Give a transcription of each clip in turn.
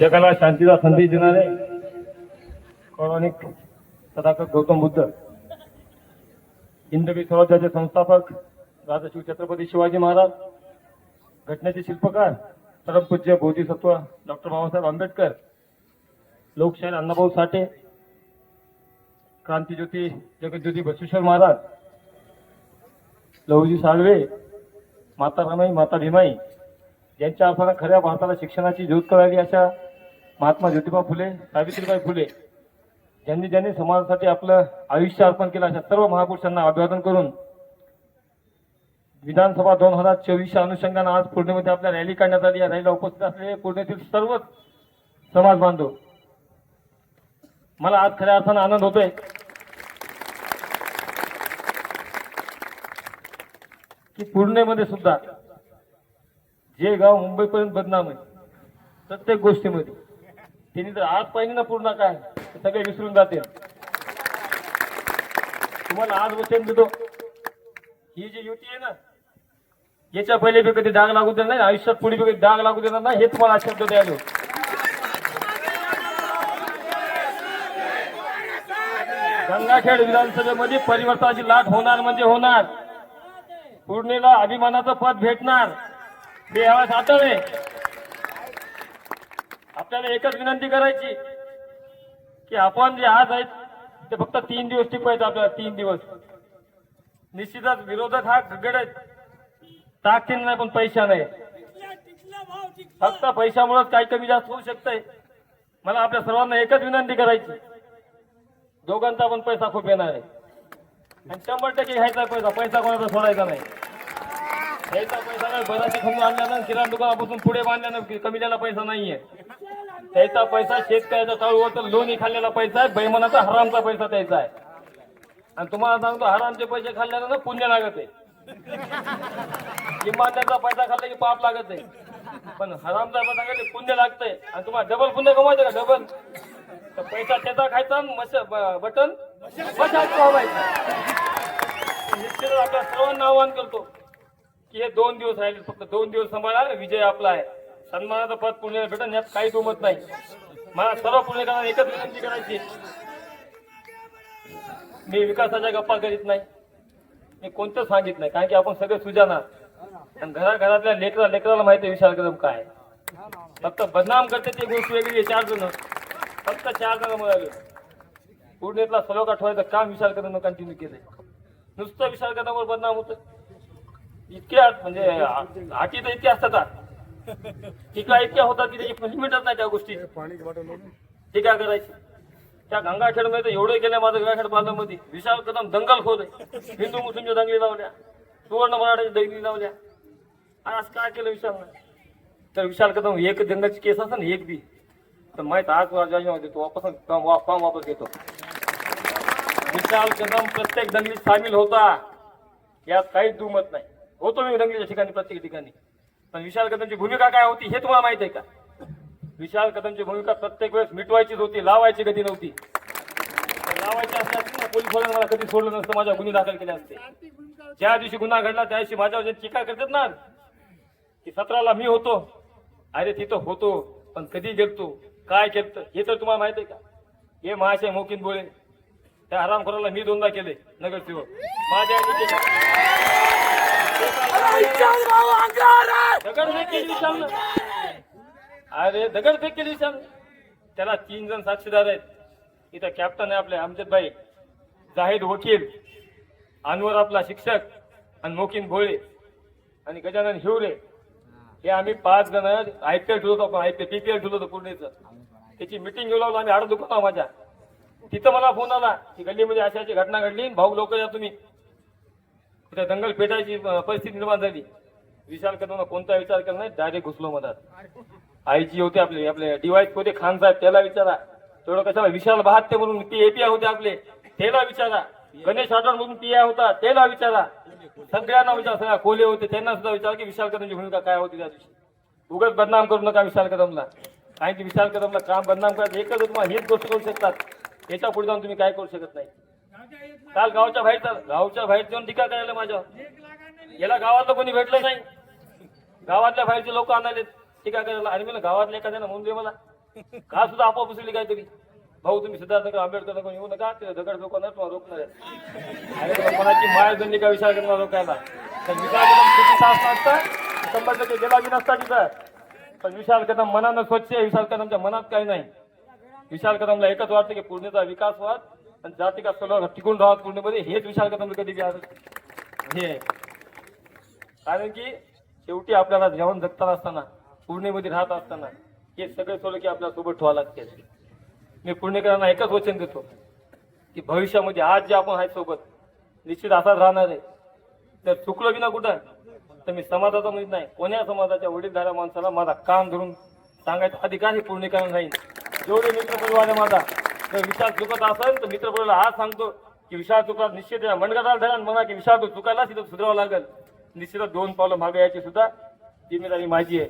जगाला शांतीचा संदेश देणारे पौराणिक तथागत गौतम बुद्ध हिंदवी स्वराज्याचे संस्थापक राजशिव छत्रपती शिवाजी महाराज घटनेचे शिल्पकार परमपूज्य बोधिसत्व डॉक्टर बाबासाहेब आंबेडकर लोकशाहीर अण्णाभाऊ साठे क्रांतीज्योती जगज्योती बसवेश्वर महाराज लहुजी साळवे माता रमाई माता भीमाई यांच्या अर्थानं खऱ्या भारताला शिक्षणाची ज्योत करावी अशा महात्मा ज्योतिबा फुले सावित्रीबाई फुले ज्यांनी ज्यांनी समाजासाठी आपलं आयुष्य अर्पण केलं अशा सर्व महापुरुषांना अभिवादन करून विधानसभा दोन हजार चोवीसच्या अनुषंगानं आज पूर्णेमध्ये आपल्या रॅली काढण्यात आली. या रॅलीला उपस्थित असलेले पूर्णेतील सर्वच समाज बांधव. मला आज खऱ्या अर्थानं आनंद होतोय. की पूर्णेमध्ये सुद्धा जे गाव मुंबईपर्यंत बदनाम आहे प्रत्येक गोष्टीमध्ये त्यांनी जर आज पाहिजे ना पूर्ण काय सगळे विसरून जातील. तुम्हाला आज वचन देतो. ही जी युती आहे ना याच्या पहिले बी कधी डाग लागू देणार नाही आयुष्यात पुढे बी कधी डाग लागू देणार नाही हे तुम्हाला शब्द द्यायला गंगाखेड विधानसभेमध्ये परिवर्तनाची लाट होणार म्हणजे होणार. पूर्णेला अभिमानाचं पद भेटणार. हे यावेळेस आठवले आपल्याला एकच विनंती करायची की आपण जे आज आहेत ते फक्त तीन दिवस टिकवायचं आपल्याला तीन दिवस. निश्चितच विरोधक हा गड आहेत. ताकदीने नाही पण पैसा नाही. फक्त पैशामुळेच काही कमी जास्त होऊ शकतंय. मला आपल्या सर्वांना एकच विनंती करायची. दोघांचा पण पैसा खूप येणार आहे. आणि शंभर टक्के घ्यायचा पैसा पैसा कोणाचा सोडायचा नाही. घ्यायचा पैसा नाही बराची खमी आणल्यानं किराणा दुकानापासून पुढे बांधल्यानं कमील्याला पैसा नाहीये. त्याचा पैसा शेतकऱ्याचा चालू तर लोणी खाल्लेला पैसा आहे बैमानाचा हरामचा पैसा त्याचा आहे. आणि तुम्हाला सांगतो हरामचे पैसे खाल्ल्यानं पुण्य लागत आहे. इमानदारचा पैसा खाल्ला की पाप लागत आहे पण हरामचा पैसा खाल्ला पुण्य लागतंय. आणि तुम्हाला डबल पुण्य कमायचं का? डबल तर पैसा त्याचा खायचा आणि मश बटन मशाच व्हायचं निश्चितच आपल्या सर्वांना आवाहन करतो की हे दोन दिवस राहिले फक्त दोन दिवस सांभाळा विजय आपला आहे. सन्मानाचं पद पुण्याला भेटन यात काही दुमत नाही. मला सर्व पुणेकरांना एकच विनंती करायची मी विकासाच्या गप्पा करीत नाही. मी कोणतं सांगित नाही. कारण की आपण सगळे सुजाना. आणि घराघरातल्या लेकरा लेकराला माहिती आहे विशाल कदम काय. फक्त बदनाम करते ती गोष्ट वेगळी आहे चार जण. फक्त चार जण मिळाले पुण्यातला सर्व आठवायचं काम विशाल कदम कंटिन्यू केलंय. नुसतं विशाल कदमवर बदनाम होतं. इतक्या म्हणजे हाती तर इतके असतात टीका इतक्या होतात की त्याची लिमिटच नाही त्या गोष्टी. टीका करायची. त्या गंगाखेडमध्ये तर एवढं गेल्या माझं गंगाखेड बांधवमध्ये विशाल कदम दंगल खोद. हिंदू मुस्लिमच्या दंगली लावल्या. सुवर्ण मराठाच्या दंगली लावल्या. आज काय केलं विशाल तर विशाल कदम एक दंगलची केस असेल ना एक बी. तर माहीत आज देतो वापस काम वापस घेतो. विशाल कदम प्रत्येक दंगलीत सामील होता. यात काहीच दुमत नाही. होतो मी दंगलीच्या ठिकाणी प्रत्येक ठिकाणी. पण विशाल कदमची भूमिका काय होती हे तुम्हाला माहीत आहे का? विशाल कदमची भूमिका प्रत्येक वेळेस मिटवायचीच होती लावायची कधी नव्हती. लावायची असली पोलीस वाल्यांनी मला कधी सोडलं नसतं माझ्या गुन्हे दाखल केले असते. ज्या दिवशी गुन्हा घडला त्या दिवशी माझ्यावर टीका करतात ना की सतराला मी होतो. अरे तिथं होतो पण कधी गेलतो? काय केलत? हे तर तुम्हाला माहीत आहे का? हे महाशय मोकीन बोले त्या हरामखोराला मी दोनदा केले नगरसेवक. माझ्या आईने केले. दगडफेक केली विशालनं. अरे दगडफेक केली विशाल त्याला तीन जण साक्षीदार आहेत इथं कॅप्टन आहे आपले अमजद भाई जाहीर वकील अनवर आपला शिक्षक आणि मोकिन भोळे आणि गजानन हिवरे हे आम्ही पाच जण आय पी एल ठेवतो आपण आय पी एल पीपीएल ठेवतो पुणेचं त्याची मिटिंग घेऊ लागलो आम्ही आड दुकान माझ्या तिथं मला फोन आला की गल्लीमध्ये अशी अशी घटना घडली भाऊ लोक या तुम्ही तिथे दंगल पेटायची परिस्थिती निर्माण झाली. विचार करताना कोणता विचार केला नाही डायरेक्ट घुसलो मधात. आईजी होते आपले आपले डिवाईस होते खान साहेब त्याला विचारा. तेवढं कशाला विशाल बहात्ते म्हणून ते एपीआय होते आपले त्याला विचारा. गणेश आठवण म्हणून पीआय होता त्याला विचारा. सगळ्यांना विचार सगळ्या कोले होते त्यांना सुद्धा विचार की विशाल कदमची भूमिका काय होती त्या दिवशी. उगाच बदनाम करू नका विशाल कदमला. कारण की विशाल कदमला काम बदनाम करायचं एकच तुम्हाला हेच गोष्ट करू शकतात. याच्यापुढे जाऊन तुम्ही काय करू शकत नाही. काल गावच्या बाहेर चाल. गावच्या बाहेर जाऊन टीका करायला माझ्या. याला गावातलं कोणी भेटलं नाही. गावातल्या बाहेरचे लोक आणायले टीका करायला. आणि मला गावातल्या एखाद्यानं म्हणून दे मला. का सुद्धा आपोआप उचलली काहीतरी? भाऊ तुम्ही सिद्धार्थ आंबेडकर नगर येऊ नका. ते दगड लोकांना तुम्हाला रोखणार आहे कोणाची माय दंडी का विचार करणार रोखायला तर विचार कदम नसता शंभर टक्के गेला बी नसता तिथं. पण विशाल कदम मनानं स्वच्छ आहे. विशाल कदमच्या मनात काही नाही. विशाल कदमला एकच वाटतं की पूर्णेचा विकास व्हावा आणि जातिका सलोखा टिकून राहत पूर्णेमध्ये हेच विशाल कदमला कधी बी हे. आहे. कारण की शेवटी आपल्याला जेवण जगताना असताना पूर्णेमध्ये राहत असताना हे सगळे सोलके आपल्यासोबत ठेवा लागते. मी पुणेकरांना एकच वचन देतो की भविष्यामध्ये आज जे आपण आहे सोबत निश्चित असाच राहणार आहे. तर चुकलो बी ना कुठं तर मी समाजाचा म्हणत नाही. कोण्या समाजाच्या वडीलधाऱ्या माणसाला माझा काम धरून सांगायचा अधिकार हे पुणेकरांना राहील. जेवढे मित्रपरिवार आहे माझा जर विचार चुकत असेल तर मित्र मित्रपरिवाराला हा सांगतो की विशाल चुकला निश्चित या मनगटाला धरा आणि म्हणा की विशाल तू चुकायला तिथं सुधारावं लागेल. निश्चितच दोन पावलं मागे यायची सुद्धा जिम्मेदारी माझी आहे.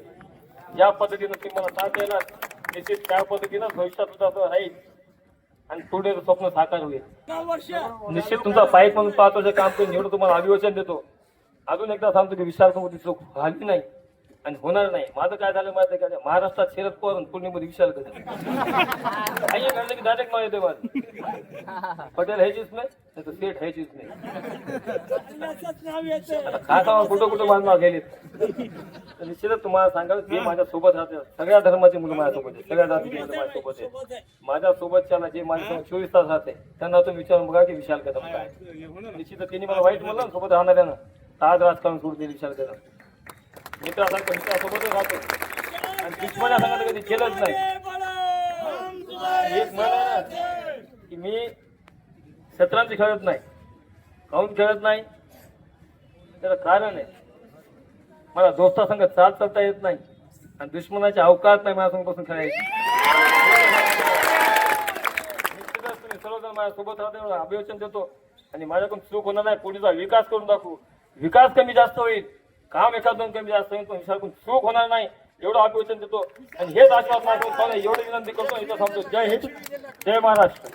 ज्या पद्धतीनं तुम्हाला मला साथ द्यायला निश्चित त्या पद्धतीनं भविष्यात सुद्धा असं राहील. आणि पुढे स्वप्न साकार होईल. निश्चित तुमचा पाईप म्हणून पाहतो जे काम करून निवडून तुम्हाला अभिवचन देतो. अजून एकदा सांगतो की विशाल सोबत चूक झाली नाही. आणि होणार नाही. माझं काय झालं माहिती आहे का? महाराष्ट्रात शरद पवार पूर्णिमध्ये पुण्यामध्ये विशाल आई काही घडलं की डायरेक्ट नाव येते माझं. पटेल ह्याचीच जिसमें नाही तर सेठ है नाही. आता कुठं कुठं माझं गेले निश्चितच तुम्हाला सांगाल जे माझ्या सोबत राहते सगळ्या धर्माचे मुलं माझ्यासोबत आहे सगळ्या जातीचे मुलं माझ्यासोबत आहे माझ्या सोबतच्याला जे माझ्या चोवीस तास राहते त्यांना तुम्ही विचारून बघा की विशाल कदम काय निश्चितच त्यांनी मला वाईट म्हणलं ना सोबत राहणाऱ्यानं. तर आज राजकारण सोडते विशाल कदम मित्रासारखं मित्रासोबतच राहतो. आणि दुश्मना सांगायला कधी केलंच नाही. एक म्हणा की मी शतरंज खेळत नाही काऊन खेळत नाही? त्याला कारण आहे मला दोस्तासंग चाल चालता येत नाही आणि दुश्मनाचे अवकाश नाही माझ्या बसून खेळायची. निश्चितच तुम्ही सर्वजण माझ्या सोबत राहते एवढं अभिवचन देतो. आणि माझ्याकडून चूक होणार नाही पुढीचा विकास करून दाखवू. विकास कमी जास्त होईल. काम एखाद दोन कमी जास्त होईल पण चूक होणार नाही. एवढं अभिवचन देतो. आणि हेच आश्वासन माझ्याकडून एवढी विनंती करतो इथं थांबतो. जय हिंद. जय महाराष्ट्र.